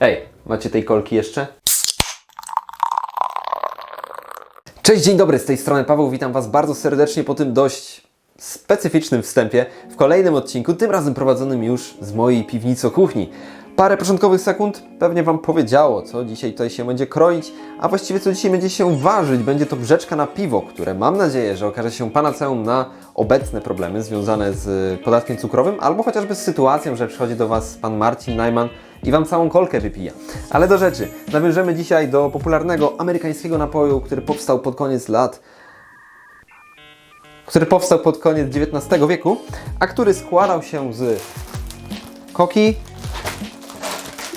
Ej, macie tej kolki jeszcze? Cześć, dzień dobry, z tej strony Paweł, witam Was bardzo serdecznie po tym dość specyficznym wstępie w kolejnym odcinku, tym razem prowadzonym już z mojej piwnicy kuchni. Parę początkowych sekund pewnie Wam powiedziało, co dzisiaj tutaj się będzie kroić, a właściwie co dzisiaj będzie się ważyć. Będzie to brzeczka na piwo, które mam nadzieję, że okaże się panaceum na obecne problemy związane z podatkiem cukrowym, albo chociażby z sytuacją, że przychodzi do Was Pan Marcin Najman i Wam całą kolkę wypija. Ale do rzeczy. Nawiążemy dzisiaj do popularnego amerykańskiego napoju, który powstał pod koniec lat który powstał pod koniec XIX wieku, a który składał się z koki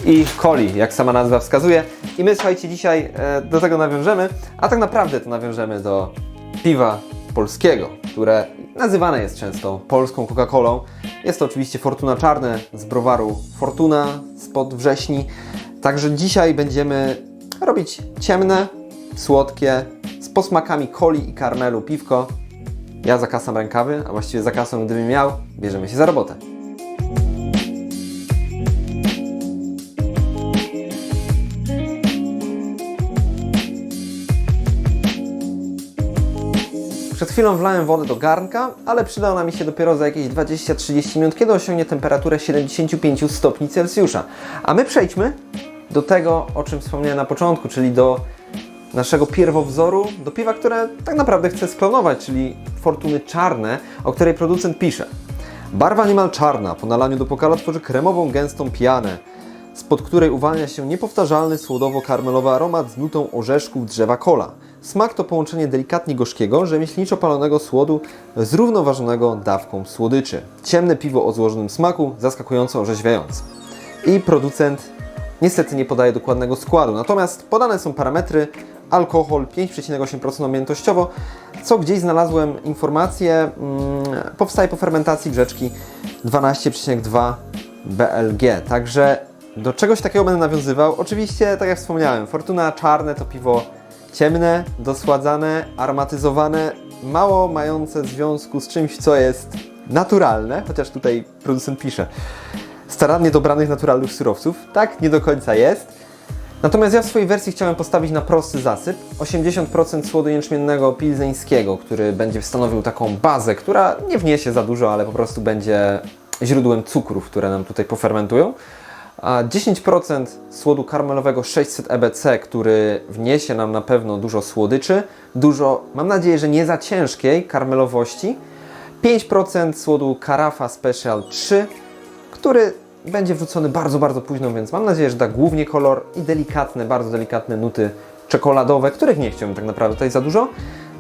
i coli, jak sama nazwa wskazuje. I my, słuchajcie, dzisiaj e, do tego nawiążemy, a tak naprawdę to nawiążemy do piwa polskiego, które nazywane jest często polską Coca-Colą. Jest to oczywiście Fortuna Czarne z browaru Fortuna spod wrześni. Także dzisiaj będziemy robić ciemne, słodkie, z posmakami coli i karmelu piwko. Ja zakasam rękawy, a właściwie zakasam gdybym miał. Bierzemy się za robotę. Chwilą wlałem wodę do garnka, ale przyda ona mi się dopiero za jakieś 20-30 minut, kiedy osiągnie temperaturę 75 stopni Celsjusza. A my przejdźmy do tego, o czym wspomniałem na początku, czyli do naszego pierwowzoru, do piwa, które tak naprawdę chcę sklonować, czyli Fortuny Czarne, o której producent pisze. Barwa niemal czarna, po nalaniu do pokala tworzy kremową, gęstą pianę, spod której uwalnia się niepowtarzalny słodowo-karmelowy aromat z nutą orzeszków drzewa kola. Smak to połączenie delikatnie gorzkiego, rzemieślniczo palonego słodu zrównoważonego dawką słodyczy. Ciemne piwo o złożonym smaku, zaskakująco orzeźwiające. I producent niestety nie podaje dokładnego składu, natomiast podane są parametry alkohol 5,8% objętościowo, co gdzieś znalazłem informację, mm, powstaje po fermentacji brzeczki 12,2 BLG, także do czegoś takiego będę nawiązywał. Oczywiście, tak jak wspomniałem, Fortuna czarne to piwo ciemne, dosładzane, aromatyzowane, mało mające związku z czymś, co jest naturalne, chociaż tutaj producent pisze, starannie dobranych naturalnych surowców. Tak nie do końca jest. Natomiast ja w swojej wersji chciałem postawić na prosty zasyp. 80% słodu jęczmiennego pilzeńskiego, który będzie stanowił taką bazę, która nie wniesie za dużo, ale po prostu będzie źródłem cukrów, które nam tutaj pofermentują. A 10% słodu karmelowego 600 EBC, który wniesie nam na pewno dużo słodyczy, dużo, mam nadzieję, że nie za ciężkiej karmelowości. 5% słodu Carafa Special 3, który będzie wrzucony bardzo, bardzo późno, więc mam nadzieję, że da głównie kolor i delikatne, bardzo delikatne nuty czekoladowe, których nie chciałbym tak naprawdę tutaj za dużo.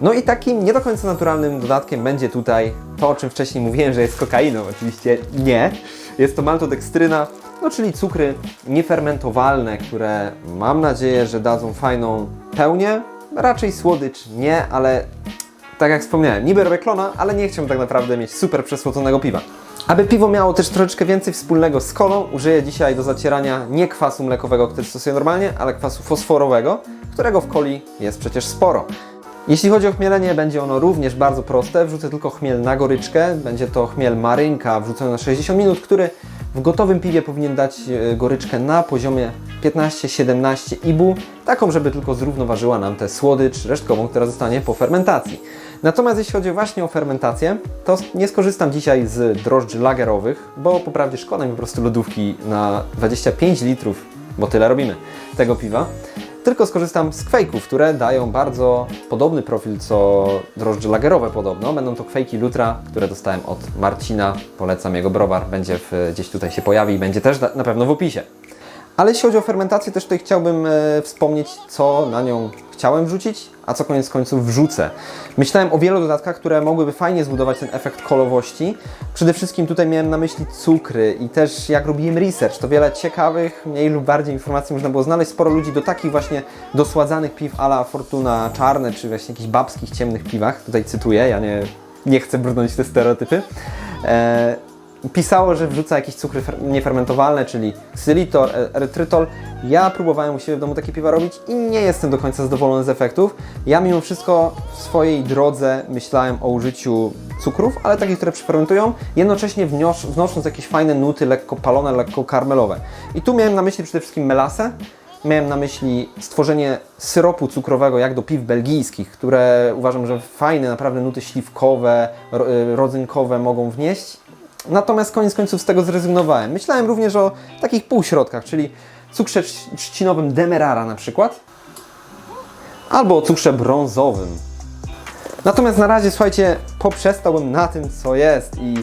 No i takim nie do końca naturalnym dodatkiem będzie tutaj to, o czym wcześniej mówiłem, że jest kokainą. Oczywiście nie. Jest to maltodekstryna, no czyli cukry niefermentowalne, które mam nadzieję, że dadzą fajną pełnię. Raczej słodycz nie, ale tak jak wspomniałem, niby robię klona, ale nie chciałbym tak naprawdę mieć super przesłoconego piwa. Aby piwo miało też troszeczkę więcej wspólnego z kolą, użyję dzisiaj do zacierania nie kwasu mlekowego, który stosuję normalnie, ale kwasu fosforowego, którego w coli jest przecież sporo. Jeśli chodzi o chmielenie, będzie ono również bardzo proste. Wrzucę tylko chmiel na goryczkę. Będzie to chmiel marynka wrzucony na 60 minut, który w gotowym piwie powinien dać e, goryczkę na poziomie 15-17 IBU, taką, żeby tylko zrównoważyła nam tę słodycz resztkową, która zostanie po fermentacji. Natomiast jeśli chodzi właśnie o fermentację, to nie skorzystam dzisiaj z drożdży lagerowych, bo po prawdzie szkoda mi po prostu lodówki na 25 litrów, bo tyle robimy, tego piwa. Tylko skorzystam z kwejków, które dają bardzo podobny profil co drożdże lagerowe podobno. Będą to kwejki Lutra, które dostałem od Marcina. Polecam jego browar, będzie w, gdzieś tutaj się pojawi i będzie też na na pewno w opisie. Ale jeśli chodzi o fermentację, też tutaj chciałbym e, wspomnieć, co na nią chciałem wrzucić, a co koniec końców wrzucę. Myślałem o wielu dodatkach, które mogłyby fajnie zbudować ten efekt kolowości. Przede wszystkim tutaj miałem na myśli cukry i też jak robiłem research, to wiele ciekawych, mniej lub bardziej informacji można było znaleźć. Sporo ludzi do takich właśnie dosładzanych piw ala Fortuna czarne, czy właśnie jakichś babskich, ciemnych piwach, tutaj cytuję, ja nie, nie chcę brnąć te stereotypy. E, pisało, że wrzuca jakieś cukry fer- niefermentowalne, czyli ksylitol, e- erytrytol. Ja próbowałem u siebie w domu takie piwa robić i nie jestem do końca zadowolony z efektów. Ja mimo wszystko w swojej drodze myślałem o użyciu cukrów, ale takich, które przyfermentują, jednocześnie wnios- wnosząc jakieś fajne nuty, lekko palone, lekko karmelowe. I tu miałem na myśli przede wszystkim melasę, Miałem na myśli stworzenie syropu cukrowego, jak do piw belgijskich, które uważam, że fajne, naprawdę nuty śliwkowe, y, rodzynkowe mogą wnieść. Natomiast koniec końców z tego zrezygnowałem. Myślałem również o takich półśrodkach, czyli cukrze trz- trzcinowym Demerara na przykład, albo o cukrze brązowym. Natomiast na razie, słuchajcie, poprzestałbym na tym, co jest i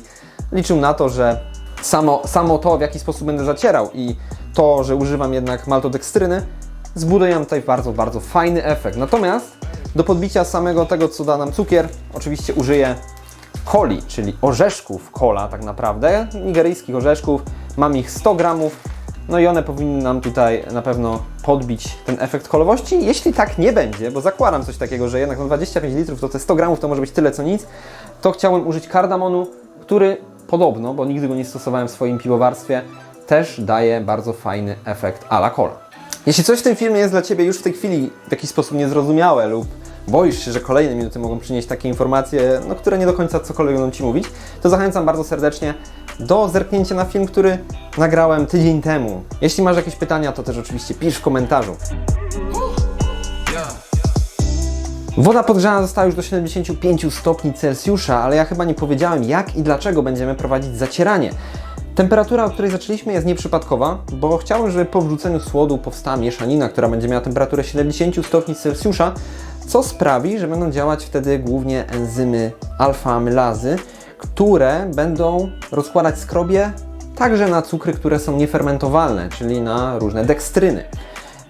liczył na to, że samo, samo to, w jaki sposób będę zacierał i to, że używam jednak maltodekstryny, zbuduje nam tutaj bardzo, bardzo fajny efekt. Natomiast do podbicia samego tego, co da nam cukier, oczywiście użyję coli, czyli orzeszków kola tak naprawdę, nigeryjskich orzeszków. Mam ich 100 gramów, no i one powinny nam tutaj na pewno podbić ten efekt kolowości. Jeśli tak nie będzie, bo zakładam coś takiego, że jednak no 25 litrów to te 100 gramów to może być tyle co nic, to chciałem użyć kardamonu, który podobno, bo nigdy go nie stosowałem w swoim piwowarstwie, też daje bardzo fajny efekt a la cola. Jeśli coś w tym filmie jest dla Ciebie już w tej chwili w jakiś sposób niezrozumiałe lub boisz się, że kolejne minuty mogą przynieść takie informacje, no, które nie do końca cokolwiek będą Ci mówić, to zachęcam bardzo serdecznie do zerknięcia na film, który nagrałem tydzień temu. Jeśli masz jakieś pytania, to też oczywiście pisz w komentarzu. Woda podgrzana została już do 75 stopni Celsjusza, ale ja chyba nie powiedziałem jak i dlaczego będziemy prowadzić zacieranie. Temperatura, o której zaczęliśmy jest nieprzypadkowa, bo chciałem, żeby po wrzuceniu słodu powstała mieszanina, która będzie miała temperaturę 70 stopni Celsjusza, co sprawi, że będą działać wtedy głównie enzymy alfa-amylazy, które będą rozkładać skrobie także na cukry, które są niefermentowalne, czyli na różne dekstryny.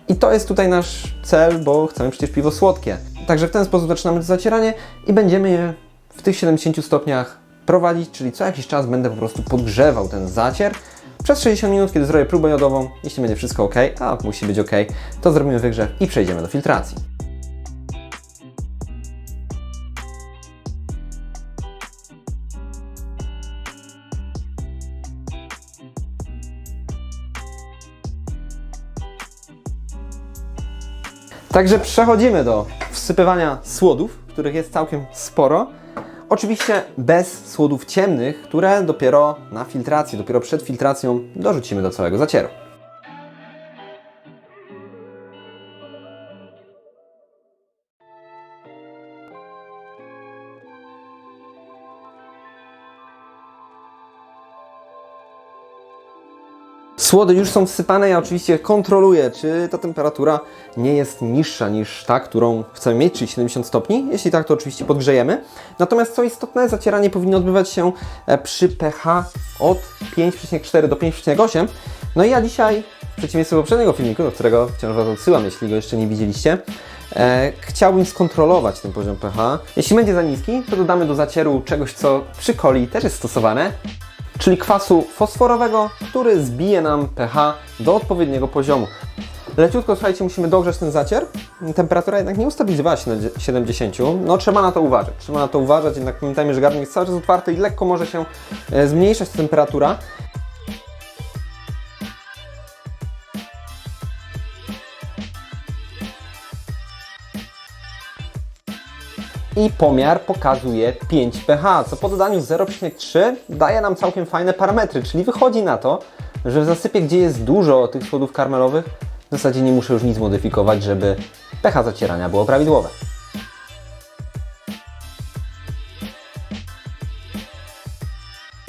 I to jest tutaj nasz cel, bo chcemy przecież piwo słodkie. Także w ten sposób zaczynamy to zacieranie i będziemy je w tych 70 stopniach prowadzić, czyli co jakiś czas będę po prostu podgrzewał ten zacier. Przez 60 minut, kiedy zrobię próbę jodową, jeśli będzie wszystko ok, a musi być ok, to zrobimy wygrzew i przejdziemy do filtracji. Także przechodzimy do wsypywania słodów, których jest całkiem sporo. Oczywiście bez słodów ciemnych, które dopiero na filtracji, dopiero przed filtracją dorzucimy do całego zacieru. Słody już są wsypane, ja oczywiście kontroluję, czy ta temperatura nie jest niższa niż ta, którą chcemy mieć, czyli 70 stopni. Jeśli tak, to oczywiście podgrzejemy. Natomiast co istotne, zacieranie powinno odbywać się e, przy pH od 5,4 do 5,8. No i ja dzisiaj, w przeciwieństwie do poprzedniego filmiku, do którego wciąż Was odsyłam, jeśli go jeszcze nie widzieliście, e, chciałbym skontrolować ten poziom pH. Jeśli będzie za niski, to dodamy do zacieru czegoś, co przy coli też jest stosowane, czyli kwasu fosforowego, który zbije nam pH do odpowiedniego poziomu. Leciutko, słuchajcie, musimy dogrzać ten zacier. Temperatura jednak nie ustabilizowała się na 70. No trzeba na to uważać. Trzeba na to uważać, jednak pamiętajmy, że garnek jest cały czas otwarty i lekko może się e, zmniejszać temperatura. I pomiar pokazuje 5 pH, co po dodaniu 0,3 daje nam całkiem fajne parametry, czyli wychodzi na to, że w zasypie, gdzie jest dużo tych słodów karmelowych, w zasadzie nie muszę już nic modyfikować, żeby pH zacierania było prawidłowe.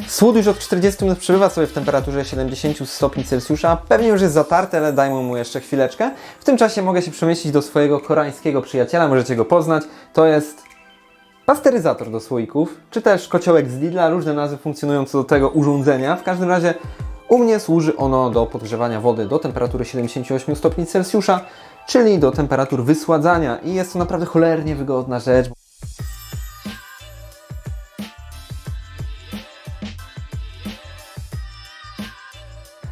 Słód już od 40 minut przebywa sobie w temperaturze 70 stopni Celsjusza. Pewnie już jest zatarty, ale dajmy mu jeszcze chwileczkę. W tym czasie mogę się przemieścić do swojego koreańskiego przyjaciela, możecie go poznać. To jest pasteryzator do słoików, czy też kociołek z Lidla. Różne nazwy funkcjonują co do tego urządzenia. W każdym razie u mnie służy ono do podgrzewania wody do temperatury 78 stopni Celsjusza, czyli do temperatur wysładzania i jest to naprawdę cholernie wygodna rzecz.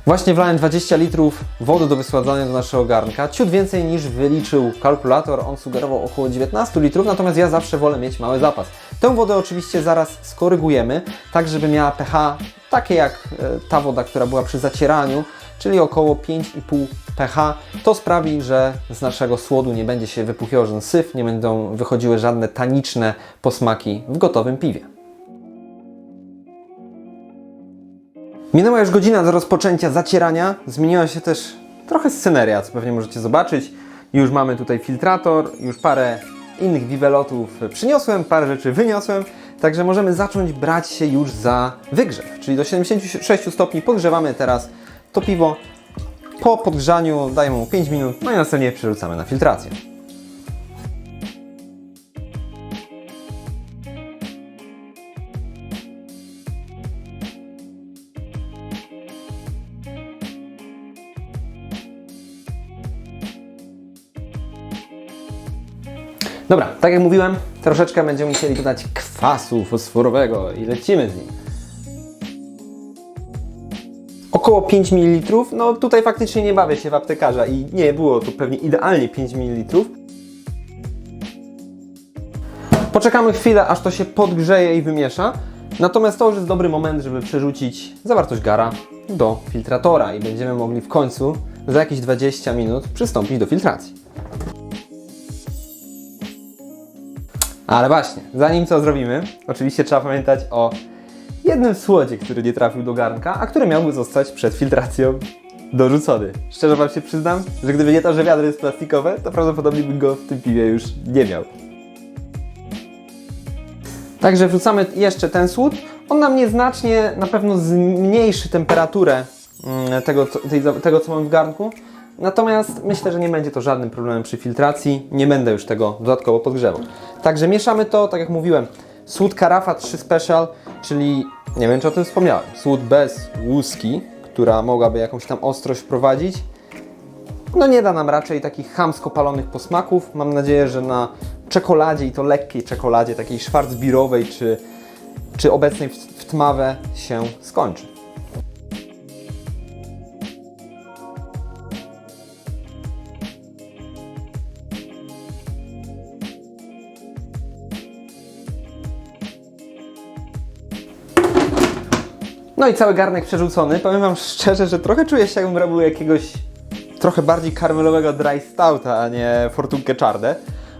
Właśnie wlałem 20 litrów wody do wysładzania do naszego garnka. Ciut więcej niż wyliczył kalkulator. On sugerował około 19 litrów, natomiast ja zawsze wolę mieć mały zapas. Tę wodę oczywiście zaraz skorygujemy, tak żeby miała pH takie jak e, ta woda, która była przy zacieraniu, czyli około 5,5 pH. To sprawi, że z naszego słodu nie będzie się wypuchiwał żaden syf, nie będą wychodziły żadne taniczne posmaki w gotowym piwie. Minęła już godzina do rozpoczęcia zacierania. Zmieniła się też trochę sceneria, co pewnie możecie zobaczyć. Już mamy tutaj filtrator, już parę innych wiwelotów przyniosłem, parę rzeczy wyniosłem. Także możemy zacząć brać się już za wygrzew. Czyli do 76 stopni podgrzewamy teraz to piwo. Po podgrzaniu dajemy mu 5 minut, no i następnie przerzucamy na filtrację. Dobra, tak jak mówiłem, troszeczkę będziemy musieli dodać kwasu fosforowego i lecimy z nim. Około 5 ml, no tutaj faktycznie nie bawię się w aptekarza i nie było to pewnie idealnie 5 ml. Poczekamy chwilę, aż to się podgrzeje i wymiesza. Natomiast to już jest dobry moment, żeby przerzucić zawartość gara do filtratora i będziemy mogli w końcu za jakieś 20 minut przystąpić do filtracji. Ale właśnie, zanim co zrobimy, oczywiście trzeba pamiętać o jednym słodzie, który nie trafił do garnka, a który miałby zostać przed filtracją dorzucony. Szczerze Wam się przyznam, że gdyby nie to, że wiadro jest plastikowe, to prawdopodobnie bym go w tym piwie już nie miał. Także wrzucamy jeszcze ten słód. On nam nieznacznie na pewno zmniejszy temperaturę mm, tego, co- tego, co mam w garnku. Natomiast myślę, że nie będzie to żadnym problemem przy filtracji. Nie będę już tego dodatkowo podgrzewał. Także mieszamy to, tak jak mówiłem, słód Carafa 3 Special, czyli nie wiem czy o tym wspomniałem, słód bez łuski, która mogłaby jakąś tam ostrość wprowadzić. No nie da nam raczej takich chamsko palonych posmaków. Mam nadzieję, że na czekoladzie i to lekkiej czekoladzie, takiej szwarcbirowej czy, czy obecnej w, w tmawe się skończy. No i cały garnek przerzucony. Powiem Wam szczerze, że trochę czuję się jakbym robił jakiegoś trochę bardziej karmelowego dry stouta, a nie fortunkę czarne.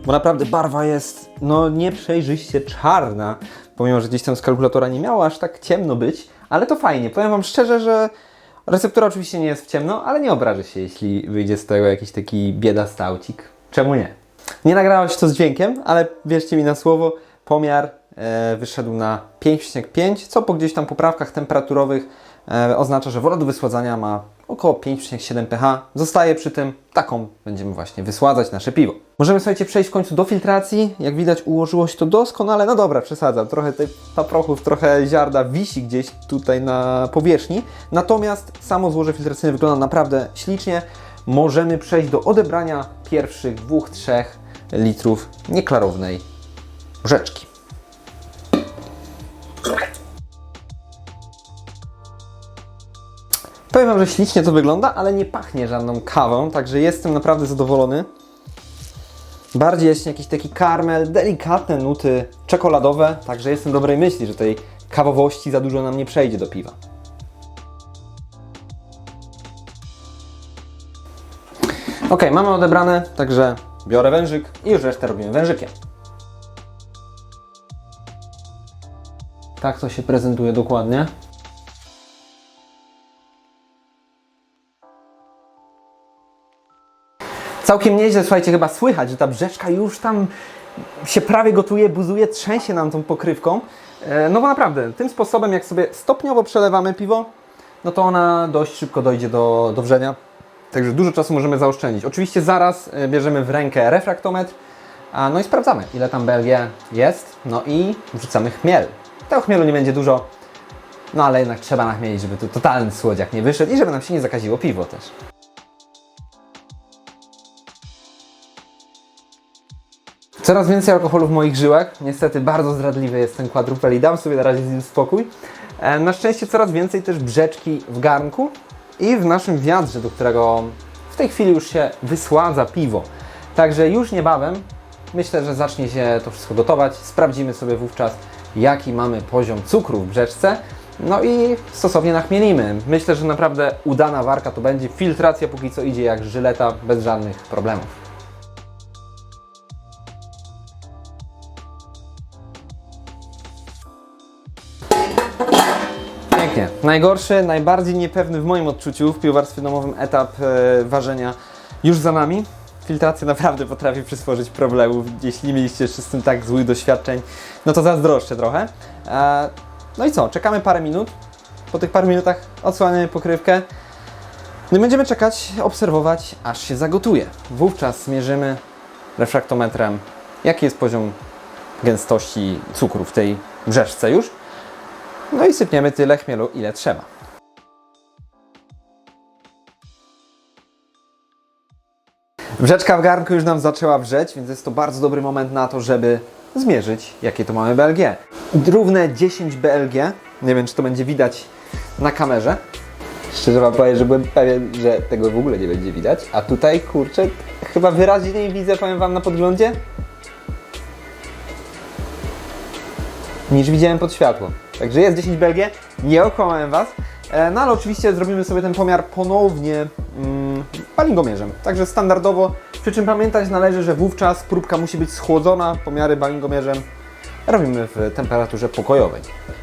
Bo naprawdę barwa jest no nieprzejrzyście czarna. Pomimo, że gdzieś tam z kalkulatora nie miało aż tak ciemno być, ale to fajnie. Powiem Wam szczerze, że receptura oczywiście nie jest w ciemno, ale nie obrażę się, jeśli wyjdzie z tego jakiś taki bieda staucik. Czemu nie? Nie nagrało się to z dźwiękiem, ale wierzcie mi na słowo, pomiar wyszedł na 5,5, co po gdzieś tam poprawkach temperaturowych e, oznacza, że woda do wysładzania ma około 5,7 pH. Zostaje przy tym, taką będziemy właśnie wysładzać nasze piwo. Możemy, słuchajcie, przejść w końcu do filtracji. Jak widać ułożyło się to doskonale. No dobra, przesadzam. Trochę tych paprochów, trochę ziarna wisi gdzieś tutaj na powierzchni. Natomiast samo złoże filtracyjne wygląda naprawdę ślicznie. Możemy przejść do odebrania pierwszych dwóch, trzech litrów nieklarownej rzeczki. Powiem Wam, że ślicznie to wygląda, ale nie pachnie żadną kawą, także jestem naprawdę zadowolony. Bardziej jest jakiś taki karmel, delikatne nuty czekoladowe, także jestem dobrej myśli, że tej kawowości za dużo nam nie przejdzie do piwa. Ok, mamy odebrane, także biorę wężyk i już resztę robimy wężykiem. Tak to się prezentuje dokładnie. Całkiem nieźle, słuchajcie, chyba słychać, że ta brzeczka już tam się prawie gotuje, buzuje, trzęsie nam tą pokrywką. E, No bo naprawdę, tym sposobem, jak sobie stopniowo przelewamy piwo, no to ona dość szybko dojdzie do, do wrzenia. Także dużo czasu możemy zaoszczędzić. Oczywiście zaraz e, bierzemy w rękę refraktometr, a no i sprawdzamy, ile tam Belgia jest, no i wrzucamy chmiel. Tego chmielu nie będzie dużo, no ale jednak trzeba nachmielić, żeby tu totalny słodziak nie wyszedł i żeby nam się nie zakaziło piwo też. Coraz więcej alkoholu w moich żyłach. Niestety bardzo zdradliwy jest ten quadrupel i dam sobie na razie z nim spokój. E, Na szczęście coraz więcej też brzeczki w garnku i w naszym wiadrze, do którego w tej chwili już się wysładza piwo. Także już niebawem myślę, że zacznie się to wszystko gotować. Sprawdzimy sobie wówczas, jaki mamy poziom cukru w brzeczce. No i stosownie nachmielimy. Myślę, że naprawdę udana warka to będzie. Filtracja póki co idzie jak żyleta, bez żadnych problemów. Najgorszy, najbardziej niepewny w moim odczuciu w piwowarstwie domowym etap e, ważenia już za nami. Filtracja naprawdę potrafi przysporzyć problemów. Jeśli mieliście z tym tak złych doświadczeń, no to zazdroszczę trochę. E, no i co? Czekamy parę minut. Po tych paru minutach odsłaniamy pokrywkę. No i będziemy czekać, obserwować, aż się zagotuje. Wówczas zmierzymy refraktometrem, jaki jest poziom gęstości cukru w tej brzeszce już. No i sypniemy tyle chmielu, ile trzeba. Wrzeczka w garnku już nam zaczęła wrzeć, więc jest to bardzo dobry moment na to, żeby zmierzyć, jakie to mamy BLG. Równe 10 BLG. Nie wiem, czy to będzie widać na kamerze. Szczerze wam powiem, że byłem pewien, że tego w ogóle nie będzie widać. A tutaj, kurczę, chyba wyraźniej widzę, powiem wam na podglądzie, niż widziałem pod światło. Także jest 10 BLG, nie okłamałem Was. E, No ale oczywiście zrobimy sobie ten pomiar ponownie mm, balingomierzem. Także standardowo, przy czym pamiętać należy, że wówczas próbka musi być schłodzona, pomiary balingomierzem robimy w temperaturze pokojowej.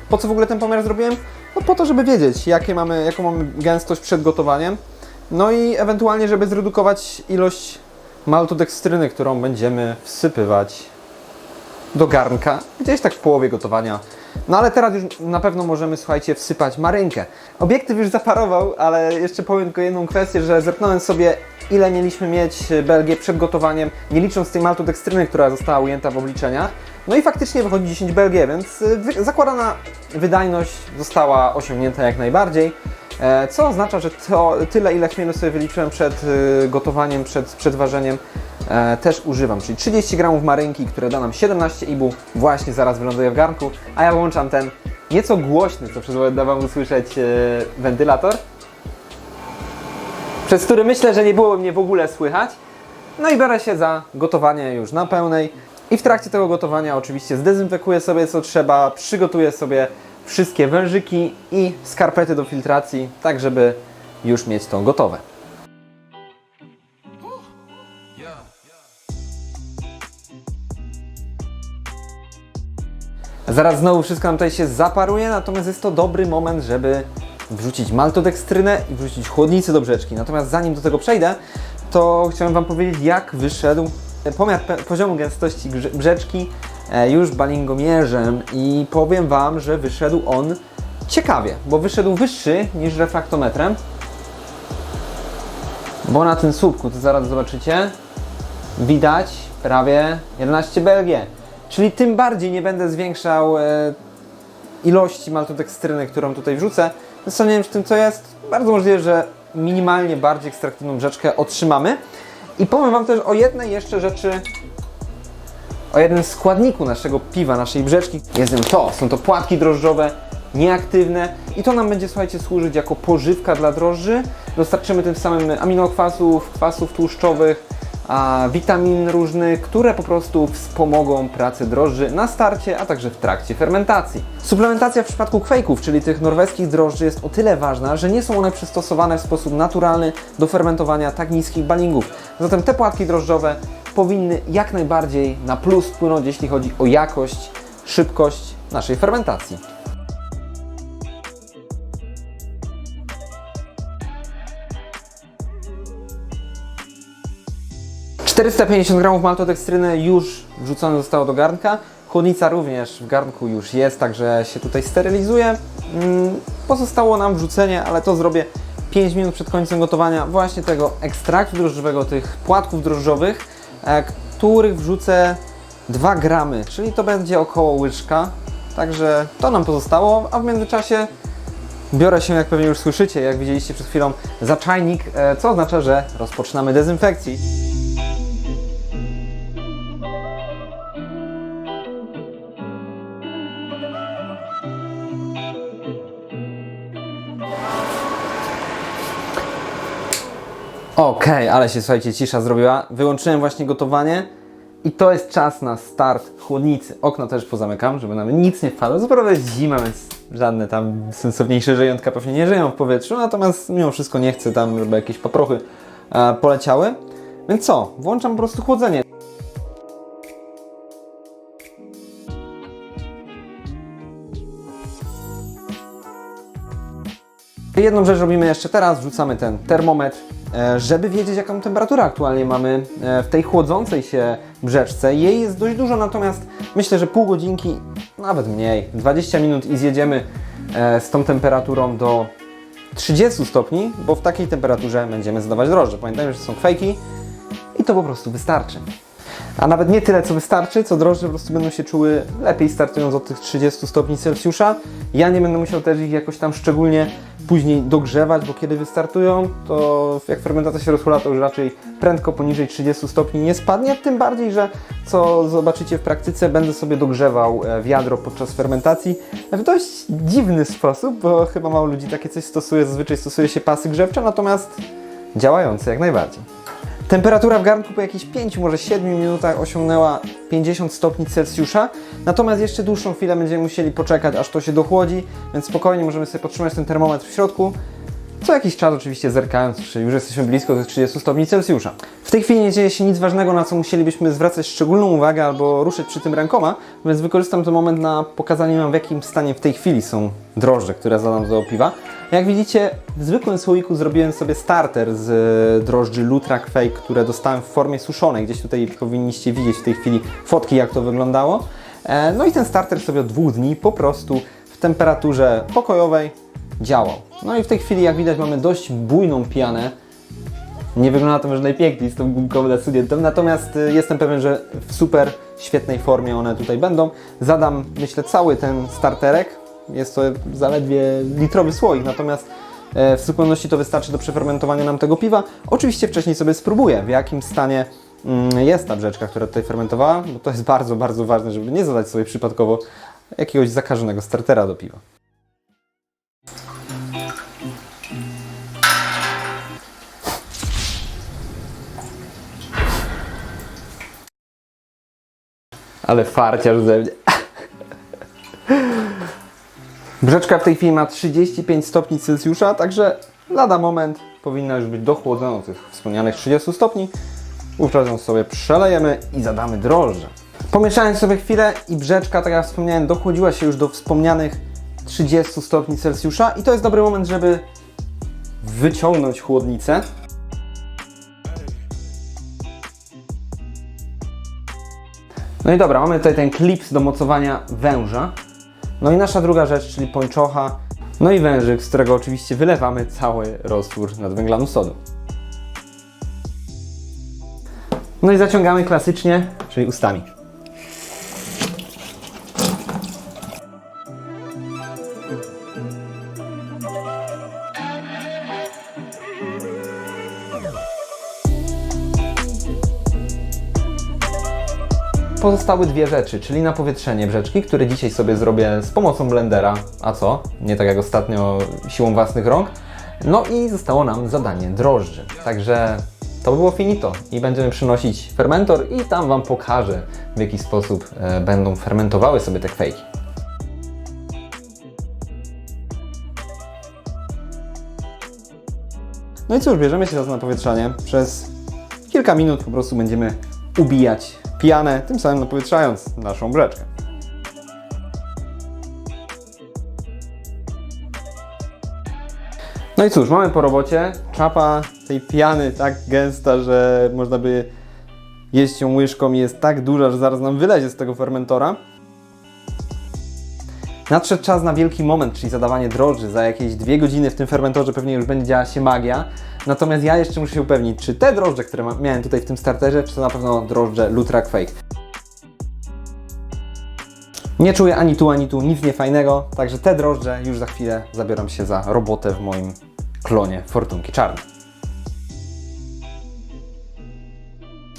Po co w ogóle ten pomiar zrobiłem? No po to, żeby wiedzieć, jakie mamy, jaką mamy gęstość przed gotowaniem, no i ewentualnie, żeby zredukować ilość maltodekstryny, którą będziemy wsypywać do garnka, gdzieś tak w połowie gotowania. No ale teraz już na pewno możemy, słuchajcie, wsypać marynkę. Obiektyw już zaparował, ale jeszcze powiem tylko jedną kwestię, że zerknąłem sobie, ile mieliśmy mieć BLG przed gotowaniem, nie licząc tej maltodekstryny, która została ujęta w obliczeniach. No i faktycznie wychodzi 10 BLG, więc wy- zakładana wydajność została osiągnięta jak najbardziej. E, Co oznacza, że to tyle, ile chmielu sobie wyliczyłem przed gotowaniem, przed, przed ważeniem, e, też używam. Czyli 30 gramów marynki, które da nam 17 ibu, właśnie zaraz wyląduje w garnku, a ja włączam ten nieco głośny, co da Wam usłyszeć, e, wentylator, przez który myślę, że nie było mnie w ogóle słychać. No i biorę się za gotowanie już na pełnej. I w trakcie tego gotowania oczywiście zdezynfekuję sobie co trzeba, przygotuję sobie wszystkie wężyki i skarpety do filtracji, tak żeby już mieć to gotowe. Zaraz znowu wszystko nam tutaj się zaparuje, natomiast jest to dobry moment, żeby wrzucić maltodekstrynę i wrzucić chłodnicę do brzeczki. Natomiast zanim do tego przejdę, to chciałem Wam powiedzieć, jak wyszedł pomiar poziomu gęstości brzeczki e, już balingomierzem i powiem Wam, że wyszedł on ciekawie, bo wyszedł wyższy niż refraktometrem, bo na tym słupku, to zaraz zobaczycie, widać prawie 11 BLG. Czyli tym bardziej nie będę zwiększał e, ilości maltodekstryny, którą tutaj wrzucę. Zastanawiam się tym, co jest. Bardzo możliwe, że minimalnie bardziej ekstraktywną brzeczkę otrzymamy. I powiem Wam też o jednej jeszcze rzeczy, o jednym składniku naszego piwa, naszej brzeczki. Jest nim to, są to płatki drożdżowe, nieaktywne i to nam będzie, słuchajcie, służyć jako pożywka dla drożdży. Dostarczymy tym samym aminokwasów, kwasów tłuszczowych, a witamin różnych, które po prostu wspomogą pracę drożdży na starcie, a także w trakcie fermentacji. Suplementacja w przypadku kwejków, czyli tych norweskich drożdży jest o tyle ważna, że nie są one przystosowane w sposób naturalny do fermentowania tak niskich balingów. Zatem te płatki drożdżowe powinny jak najbardziej na plus wpłynąć, jeśli chodzi o jakość, szybkość naszej fermentacji. 450 gramów maltodekstryny już wrzucone zostało do garnka. Chłodnica również w garnku już jest, także się tutaj sterylizuje. Mm, Pozostało nam wrzucenie, ale to zrobię 5 minut przed końcem gotowania właśnie tego ekstraktu drożdżowego, tych płatków drożdżowych, e, których wrzucę 2 gramy, czyli to będzie około łyczka. Także to nam pozostało, a w międzyczasie Biorę się, jak pewnie już słyszycie, jak widzieliście przed chwilą, za czajnik, e, co oznacza, że rozpoczynamy dezynfekcję. Okej, ale się słuchajcie, cisza zrobiła. Wyłączyłem właśnie gotowanie. I to jest czas na start chłodnicy. Okno też pozamykam, żeby nam nic nie wpadło. Co prawda jest zima, więc żadne tam sensowniejsze żyjątka pewnie nie żyją w powietrzu, natomiast mimo wszystko nie chcę tam, żeby jakieś paprochy e, poleciały. Więc co? Włączam po prostu chłodzenie. Jedną rzecz robimy jeszcze teraz, wrzucamy ten termometr, e, żeby wiedzieć jaką temperaturę aktualnie mamy e, w tej chłodzącej się brzeczce. Jej jest dość dużo, natomiast myślę, że pół godzinki, nawet mniej, 20 minut i zjedziemy e, z tą temperaturą do 30 stopni, bo w takiej temperaturze będziemy zdawać drożdże. Pamiętajmy, że są kwejki i to po prostu wystarczy. A nawet nie tyle, co wystarczy, co drożdże po prostu będą się czuły lepiej startując od tych 30 stopni Celsjusza. Ja nie będę musiał też ich jakoś tam szczególnie później dogrzewać, bo kiedy wystartują, to jak fermentacja się rozchula, to już raczej prędko poniżej 30 stopni nie spadnie, tym bardziej, że co zobaczycie w praktyce, będę sobie dogrzewał e, wiadro podczas fermentacji w dość dziwny sposób, bo chyba mało ludzi takie coś stosuje, zazwyczaj stosuje się pasy grzewcze, natomiast działające jak najbardziej. Temperatura w garnku po jakichś 5, może 7 minutach osiągnęła 50 stopni Celsjusza, natomiast jeszcze dłuższą chwilę będziemy musieli poczekać, aż to się dochłodzi, więc spokojnie możemy sobie podtrzymać ten termometr w środku, co jakiś czas oczywiście zerkając, czy już jesteśmy blisko tych 30 stopni Celsjusza. W tej chwili nie dzieje się nic ważnego, na co musielibyśmy zwracać szczególną uwagę albo ruszyć przy tym rękoma, więc wykorzystam ten moment na pokazanie Wam w jakim stanie w tej chwili są drożdże, które zadam do piwa. Jak widzicie, w zwykłym słoiku zrobiłem sobie starter z e, drożdży Lutrac Fake, które dostałem w formie suszonej. Gdzieś tutaj powinniście widzieć w tej chwili fotki, jak to wyglądało. E, No i ten starter sobie od dwóch dni po prostu w temperaturze pokojowej działał. No i w tej chwili, jak widać, mamy dość bujną pianę. Nie wygląda to może najpiękniej z tą gumką nasuniętą, natomiast y, jestem pewien, że w super świetnej formie one tutaj będą. Zadam, myślę, cały ten starterek. Jest to zaledwie litrowy słoik, natomiast e, w zupełności to wystarczy do przefermentowania nam tego piwa. Oczywiście wcześniej sobie spróbuję, w jakim stanie mm, jest ta brzeczka, która tutaj fermentowała, bo to jest bardzo, bardzo ważne, żeby nie zadać sobie przypadkowo jakiegoś zakażonego startera do piwa. Ale farciarz ze mnie. Brzeczka w tej chwili ma 35 stopni Celsjusza, także lada moment powinna już być dochłodzona do tych wspomnianych 30 stopni. Wówczas ją sobie przelejemy i zadamy drożdże. Pomieszając sobie chwilę i brzeczka, tak jak wspomniałem, dochłodziła się już do wspomnianych 30 stopni Celsjusza i to jest dobry moment, żeby wyciągnąć chłodnicę. No i dobra, mamy tutaj ten klips do mocowania węża. No i nasza druga rzecz, czyli pończocha. No i wężyk, z którego oczywiście wylewamy cały roztwór nadwęglanu sodu. No i zaciągamy klasycznie, czyli ustami. Pozostały dwie rzeczy, czyli napowietrzenie brzeczki, które dzisiaj sobie zrobię z pomocą blendera, a co? Nie tak jak ostatnio siłą własnych rąk. No i zostało nam zadanie drożdży. Także to by było finito i będziemy przynosić fermentor i tam Wam pokażę w jaki sposób e, będą fermentowały sobie te kwejki. No i cóż, bierzemy się teraz na powietrzanie. Przez kilka minut po prostu będziemy ubijać pianę, tym samym napowietrzając naszą brzeczkę. No i cóż, mamy po robocie. Czapa tej piany tak gęsta, że można by jeść ją łyżką jest tak duża, że zaraz nam wylezie z tego fermentora. Nadszedł czas na wielki moment, czyli zadawanie drożdży. Za jakieś dwie godziny w tym fermentorze pewnie już będzie działa się magia. Natomiast ja jeszcze muszę się upewnić, czy te drożdże, które miałem tutaj w tym starterze, czy to na pewno drożdże Lutrac Fake. Nie czuję ani tu, ani tu nic niefajnego, także te drożdże już za chwilę zabiorą się za robotę w moim klonie Fortunki Czarnej.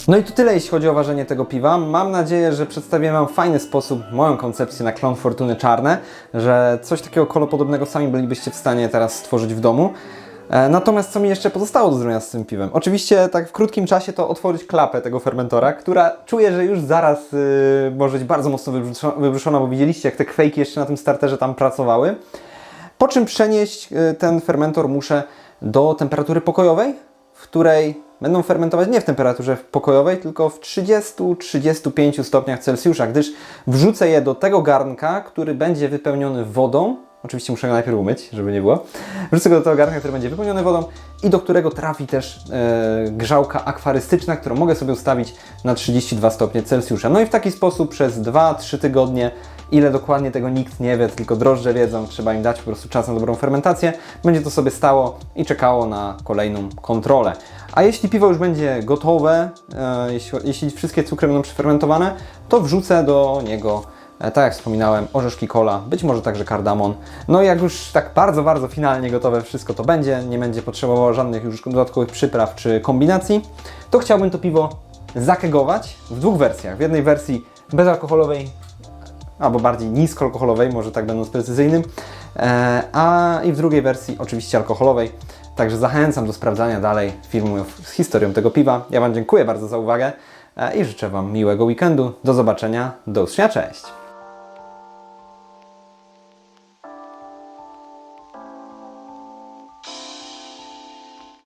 No i to tyle, jeśli chodzi o ważenie tego piwa. Mam nadzieję, że przedstawiłem Wam w fajny sposób moją koncepcję na klon Fortuny Czarne, że coś takiego kolopodobnego sami bylibyście w stanie teraz stworzyć w domu. E, Natomiast co mi jeszcze pozostało do zrobienia z tym piwem? Oczywiście tak w krótkim czasie to otworzyć klapę tego fermentora, która czuję, że już zaraz y, może być bardzo mocno wybrzuszona, bo widzieliście jak te kwejki jeszcze na tym starterze tam pracowały. Po czym przenieść y, ten fermentor muszę do temperatury pokojowej, w której będą fermentować nie w temperaturze pokojowej, tylko w 30-35 stopniach Celsjusza, gdyż wrzucę je do tego garnka, który będzie wypełniony wodą. Oczywiście muszę go najpierw umyć, żeby nie było. Wrzucę go do tego garnka, który będzie wypełniony wodą i do którego trafi też e, grzałka akwarystyczna, którą mogę sobie ustawić na 32 stopnie Celsjusza. No i w taki sposób przez 2-3 tygodnie Ile dokładnie tego nikt nie wie, tylko drożdże wiedzą, trzeba im dać po prostu czas na dobrą fermentację. Będzie to sobie stało i czekało na kolejną kontrolę. A jeśli piwo już będzie gotowe, e, jeśli, jeśli wszystkie cukry będą przefermentowane, to wrzucę do niego, e, tak jak wspominałem, orzeszki kola, być może także kardamon. No i jak już tak bardzo, bardzo finalnie gotowe wszystko to będzie, nie będzie potrzebowało żadnych już dodatkowych przypraw czy kombinacji, to chciałbym to piwo zakegować w dwóch wersjach. W jednej wersji bezalkoholowej, albo bardziej niskoalkoholowej, może tak będąc precyzyjnym, e, a i w drugiej wersji oczywiście alkoholowej. Także zachęcam do sprawdzania dalej filmów z historią tego piwa. Ja Wam dziękuję bardzo za uwagę e, i życzę Wam miłego weekendu. Do zobaczenia, do usłyszenia, cześć!